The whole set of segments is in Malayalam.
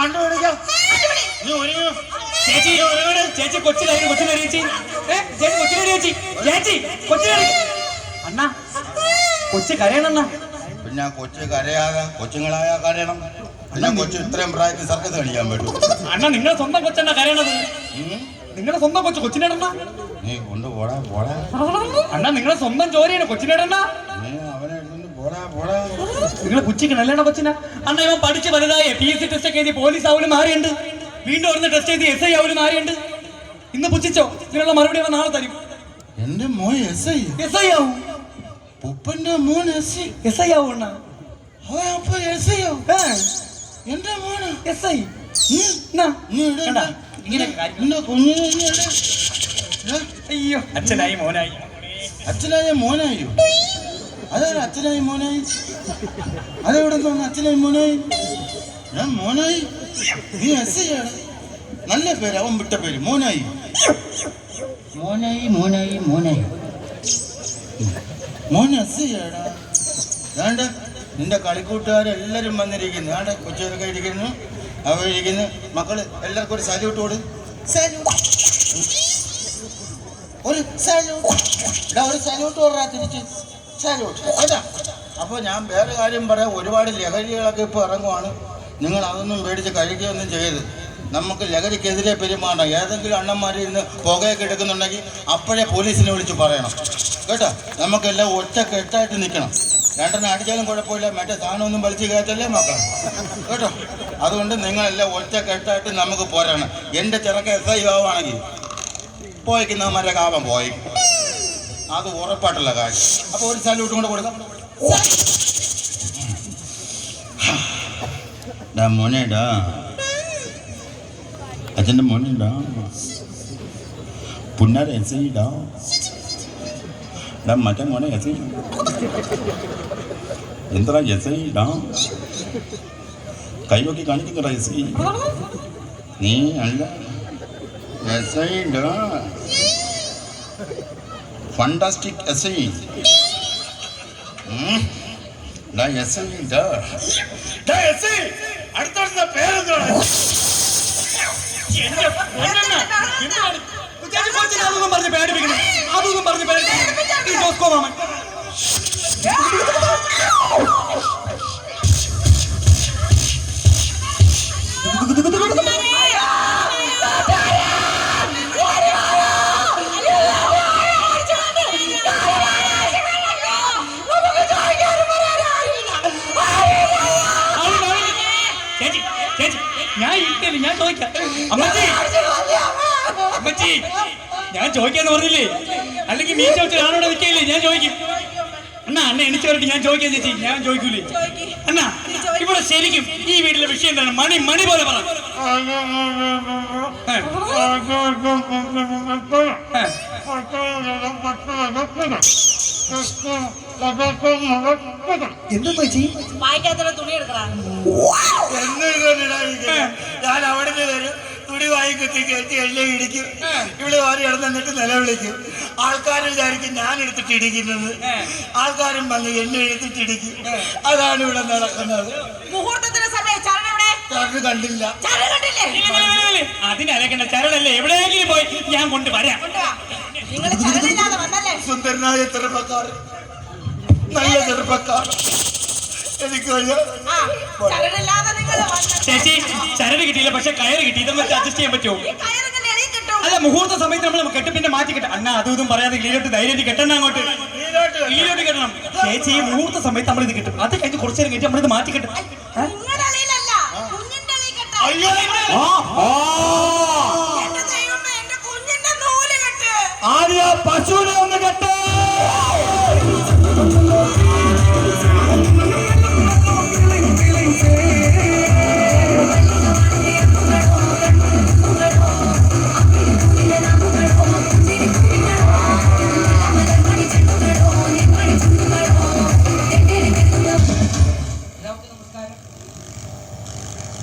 കണ്ടുപിടിക്കാം നീ ഒരുങ്ങോ ചേച്ചി ചേച്ചി കൊച്ചിലായി കൊച്ചിലടി ചേച്ചി. ഏ ചേച്ചി കൊച്ചിലടി ചേച്ചി. ചേച്ചി കൊച്ചിലടി അണ്ണാ കൊച്ചി കരയണണ്ണ. പിന്നെ കൊച്ചി കരയാതെ കൊച്ചുങ്ങളായ കരയണം. പിന്നെ കൊച്ചു ഇത്രയും പ്രായത്തിൽ സർക്കസ് കളിക്കാൻ പറ്റും. അണ്ണ നിങ്ങളെ സ്വന്തം കൊച്ചണ്ണ കരയണത്? നിങ്ങളെ നിങ്ങളുടെ സ്വന്തം കൊച്ചു കൊച്ചിനെ നീ കൊണ്ട് പോടാ. പോടാ അണ്ണാ നിങ്ങളെ സ്വന്തം ജോലിയാണ് കൊച്ചിനേടണ്ണ? നീ കുച്ചിക്ക് നിങ്ങൾ പുച്ചിക്കണല്ലേണ കൊച്ചിന? അണ്ണ ഇവൻ പഠിച്ച് വലുതായ. പി എസ് സി ടെസ്റ്റ് ഒക്കെ എഴുതി പോലീസ് ആവലും മാറിയുണ്ട്. വീണ്ടും അവിടുന്ന് ടെസ്റ്റ് ചെയ്ത് എസ് ഐ ആവലും മാറിയുണ്ട്. ഇന്ന് പുച്ഛിച്ചോ? ഇതിനുള്ള മറുപടി അവൻ നാളെ തരും. എന്റെ മോൻ എസ് ഐ എസ് ഐ ആവും. ഉപ്പന്റെ മോൻ എസ് ഐ എസ് ഐ ആവും അണ്ണ. അവൻ അപ്പൊ എസ് ഐ എന്റെ എസ് ഐ? അയ്യോ. അച്ഛനായി മോനായി. അച്ഛനായ മോനായോ? അതൊരു അച്ഛനായി മോനായി അതെവിടെ നിന്ന് അച്ഛനായി മോനായി ഞാൻ മോനായി. നീ എസ് നല്ല പേര് അവൻ വിട്ട പേര് മോനായി. മോനായി മോനായി മോനായി. മോൻ എസ് ആടാ വേണ്ട നിന്റെ കളിക്കൂട്ടുകാരെല്ലാരും വന്നിരിക്കുന്നു. വേണ്ട കൊച്ചുകാരൊക്കെ ഇരിക്കുന്നു. അവർ ഇരിക്കുന്നു. മക്കൾ എല്ലാവർക്കും ഒരു സല്യൂട്ട് കൊടു. സല്യൂട്ട് ഒരു സല്യൂട്ട് ഒരു സല്യൂട്ട് കൊടുറാ തിരിച്ച്. കേട്ടാ അപ്പോൾ ഞാൻ വേറെ കാര്യം പറയാം. ഒരുപാട് ലഹരികളൊക്കെ ഇപ്പോൾ ഇറങ്ങുവാണ്. നിങ്ങൾ അതൊന്നും പേടിച്ച് കഴിക്കുകയൊന്നും ചെയ്യരുത്. നമുക്ക് ലഹരിക്കെതിരെ പെരുമാറണം. ഏതെങ്കിലും അണ്ണന്മാർ ഇന്ന് പുകയൊക്കെ എടുക്കുന്നുണ്ടെങ്കിൽ അപ്പോഴേ പോലീസിനെ വിളിച്ച് പറയണം. കേട്ടോ? നമുക്കെല്ലാം ഒറ്റ കെട്ടായിട്ട് നിൽക്കണം. രണ്ടെണ്ണം അടിച്ചാലും കുഴപ്പമില്ല. മറ്റേ സാധനമൊന്നും വലിച്ചു കയറ്റല്ലേ മക്കൾ കേട്ടോ? അതുകൊണ്ട് നിങ്ങളെല്ലാം ഒറ്റ കെട്ടായിട്ട് നമുക്ക് പോരണം എന്റെ ചിറക്ക് എസ് ഐ ആവുകയാണെങ്കിൽ പോയിക്കുന്നവന്മാരെ കാവം പോയി. അത് ഉറപ്പായിട്ടുള്ള കാര്യം അപ്പൊ ഒരു സല്യൂട്ടും കൂടെ കൊടുക്കാം ഡാ മോനേടാ അച്ഛന്റെ മോനേടാ പുന്നാര എസ് ഐടാ ഡാ മറ്റേ മോനെ എസ് ഐ എന്താ എസ് ഐടാ കൈവക്കി കാണിക്കുന്നടാ എസ് ഐ നീ അല്ല S ഐടാ fantastic S I S I S I അടുത്തടുത്ത പേരെന്താണ് എന്റെ പൊന്നണ്ണ, എന്താണ്? ചേച്ചി കൊച്ചിനെ അതൊന്നും പറഞ്ഞ് പേടിപ്പിക്കണം അതൊന്നും പറഞ്ഞ് പേടിപ്പിക്കണം ഞാൻ ഇരിക്കല്ലേ? ഞാൻ ചോദിക്കാം. അമ്മച്ചി. അമ്മച്ചി. ഞാൻ ചോദിക്കാന്ന് പറഞ്ഞില്ലേ? അല്ലെങ്കിൽ മീൻ ചോദിച്ചാൽ ആണോടെ നിൽക്കില്ലേ ഞാൻ ചോദിക്കും. അണ്ണാ അണ്ണ എണിച്ചു വരട്ടെ. ഞാൻ ചോദിക്കാൻ ചേച്ചി. ഞാൻ ചോദിക്കൂലേ? അണ്ണാ ഇവിടെ ശരിക്കും ഈ വീട്ടിലെ വിഷയം എന്താണ്? മണി മണി പോലെ പറ. എന്താ ചേച്ചി? വായിക്കാത്ത തുണി എടുക്കണം ഞാൻ അവിടെ വരും തുണി വായി കുത്തി കയറ്റി എല്ലാം ഇടിക്കും. ഇവിടെ വാരി ഇടന്നിട്ട് നിലവിളിക്കും. ആൾക്കാർ വിചാരിക്കും ഞാൻ എടുത്തിട്ട് ഇടിക്കുന്നത്. ആൾക്കാരും വന്ന് എന്നെ എടുത്തിട്ട് ഇടിക്കും. അതാണ് ഇവിടെ നടക്കുന്നത്. മുഹൂർത്തത്തിന് സമയം എവിടെ? ചാറിന് കണ്ടില്ല. ചരൺ കണ്ടില്ലേ? അതിനലക്കണ്ട ചരടല്ലേ? എവിടെയെങ്കിലും പോയി ഞാൻ കൊണ്ടുവരാം. നിങ്ങൾ ചരണില്ലാതെ വന്നല്ലേ? സുന്ദരനായ ചെറുപ്പക്കാർ നല്ല ചെറുപ്പക്കാർ ചേച്ചി ചരട് കിട്ടിയില്ല പക്ഷെ കയറ് കിട്ടി ഇതൊന്നും വെച്ച് അഡ്ജസ്റ്റ് ചെയ്യാൻ പറ്റുമോ അല്ല മുഹൂർത്ത സമയത്ത് നമ്മൾ കെട്ട് പിന്നെ മാറ്റി കെട്ട അണ്ണ അതും ഇതും പറയാതെ ക്ലീനോട്ട് ധൈര്യം കെട്ടണ്ട അങ്ങോട്ട്. വരണം. കെട്ടണം. ചേച്ചി ഈ മുഹൂർത്ത സമയത്ത് നമ്മൾ ഇത് കിട്ടും. അത് കഴിഞ്ഞ് കുറച്ചു നേരം കഴിഞ്ഞ് നമ്മളിത് മാറ്റി കെട്ടും. നിങ്ങളുടെ അളിയിലല്ല കുഞ്ഞിന്റെ അളിയിൽ കെട്ടാ. അയ്യോ എന്റെ ദൈവമേ എന്റെ കുഞ്ഞിന്റെ നൂൽ കെട്ട്. ആര്യ പശുവിനെ ഒന്ന് കെട്ട്.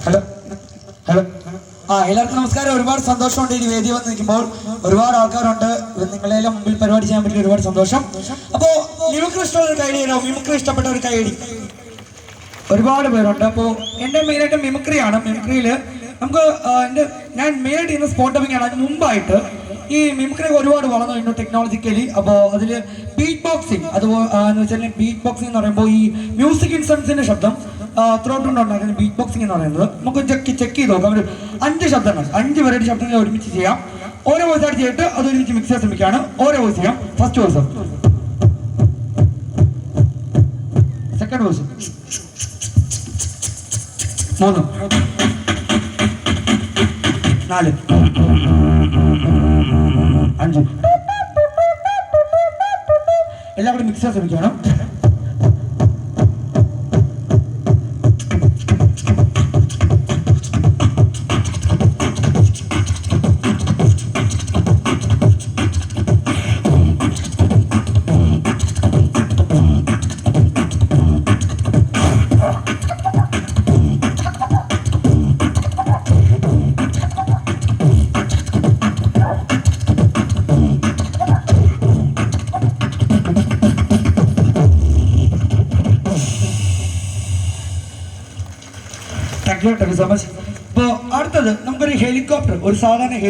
ഹലോ. ഹലോ. ആ എല്ലാവർക്കും നമസ്കാരം. ഒരുപാട് സന്തോഷമുണ്ട് ഈ വേദി വന്ന് നിൽക്കുമ്പോൾ. ഒരുപാട് ആൾക്കാരുണ്ട്. നിങ്ങളെല്ലാം മുമ്പിൽ പരിപാടി ചെയ്യാൻ പറ്റിയ ഒരുപാട് സന്തോഷം. അപ്പോ മിമിക്രി ഇഷ്ടമുള്ള ഒരു തരാം മിമിക്രി ഇഷ്ടപ്പെട്ട ഒരു കൈഡി ഒരുപാട് പേരുണ്ട്. അപ്പോൾ എന്റെ മെയിനായിട്ട് മിമിക്രിയാണ്. മിമിക്രിയിൽ നമുക്ക് എന്റെ ഞാൻ മെയിനായിട്ട് ചെയ്യുന്ന സ്പോട്ട് ആണ് അതിന് മുമ്പായിട്ട് ഈ മിമിക്രി ഒരുപാട് വളർന്നു കഴിഞ്ഞു ടെക്നോളജിക്കലി അപ്പോൾ അതിൽ ബീറ്റ് ബോക്സിങ് അതുപോലെ എന്ന് വെച്ചാൽ ബീറ്റ് ബോക്സിംഗ് എന്ന് പറയുമ്പോൾ ഈ മ്യൂസിക് ഇൻസ്ട്രുമെന്റ്സിന്റെ ശബ്ദം ത്രോട്ട് കൊണ്ട് ഉണ്ടാക്കുന്ന ബീറ്റ് ബോക്സിംഗ് എന്ന് പറയുന്നത്. നമുക്ക് ചെക്ക് ചെക്ക് ചെയ്ത് നോക്കാം. ഒരു അഞ്ച് ശബ്ദങ്ങൾ അഞ്ച് വെറൈറ്റി ശബ്ദങ്ങൾ ഒരുമിച്ച് ചെയ്യാം. ഓരോ വോയിസ് ആയിട്ട് ചെയ്തിട്ട് അത് ഒരുമിച്ച് മിക്സ് ചെയ്യാൻ ശ്രമിക്കുകയാണ്. ഓരോ വോയിസ് ചെയ്യാം. ഫസ്റ്റ് വോയിസ് സെക്കൻഡ് വോയിസ് മൂന്ന്. നാല്. അഞ്ച്. എല്ലാം കൂടി മിക്സ് ചെയ്യാൻ ശ്രമിക്കണം thank you thank you so much ഇപ്പോൾ അടുത്തത് നമുക്കൊരു ഹെലികോപ്റ്റർ ഒരു സാധാരണ ഹെലി